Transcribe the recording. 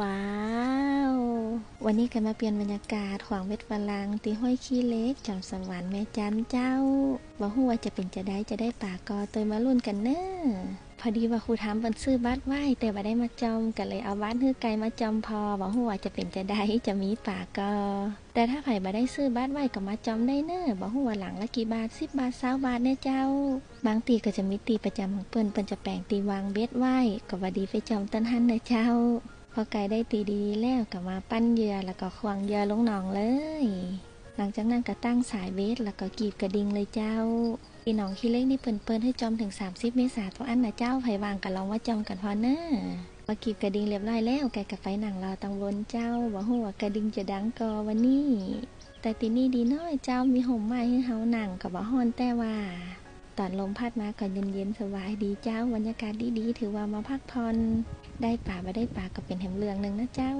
ว้าว วันนี้กันมาเปลี่ยนบรรยากาศของเวทฝรั่งตีห้อยขี้เล็กจอมสวรรค์แม่จันเจ้าบอกหัวาจะเป็นจะได้จะได้ป่ากอเตยมาลุ่นกันเน้อพอดีว่าครูถามบันซื้อบัตรไหวแต่ว่าได้มาจอมกันเลยเอาบัตรฮื้อไกลมาจอมพอบอกหัวาจะเป็นจะได้จะมีป่ากอ แต่ถ้าไผ่บ่ได้ซื้อบัตรไหวก็มาจอมได้เนอะบอกหัวาหลังละกี่บาทสิบบาทสาบาทเนี่ยเจ้า บางตีก็จะมีตีประจำของเปิ้นเปิ้นจะแปลงตีวางเบ็ดไหวก็ว่าดีไปจอมต้นหันเนะเจ้า พอไก่ได้ตีดีแล้วก็มาปั้นเหยื่อแล้วก็ควางเหยื่อลงหนองเลย หลังจากนั้นก็ตั้งสายเวทแล้วก็กีบกระดิ่งเลยเจ้าอีหนองขี้เล็กนี่เปิ้นๆให้จอมถึง 30 เมษาตัวอันนะเจ้าไผวางก็ลองว่าจอมกันพอเนอะมากีบกระดิ่งเรียบร้อยแล้วไก่กับไฟหนังรอตังวนเจ้าบอกหัวากระดิ่งจะดังกอวันนี้แต่ตีนี่ดีน้อยเจ้ามีห่มไม้ให้เฮาหนังกับบ่ฮ้อนแต่ว่า ตอนลมพัดมาก็เย็นๆสบายดีเจ้าบรรยากาศดีๆ ถือว่ามาพักผ่อนได้ป่ามาได้ป่าก็เป็นแหมเรืองหนึ่งนะเจ้า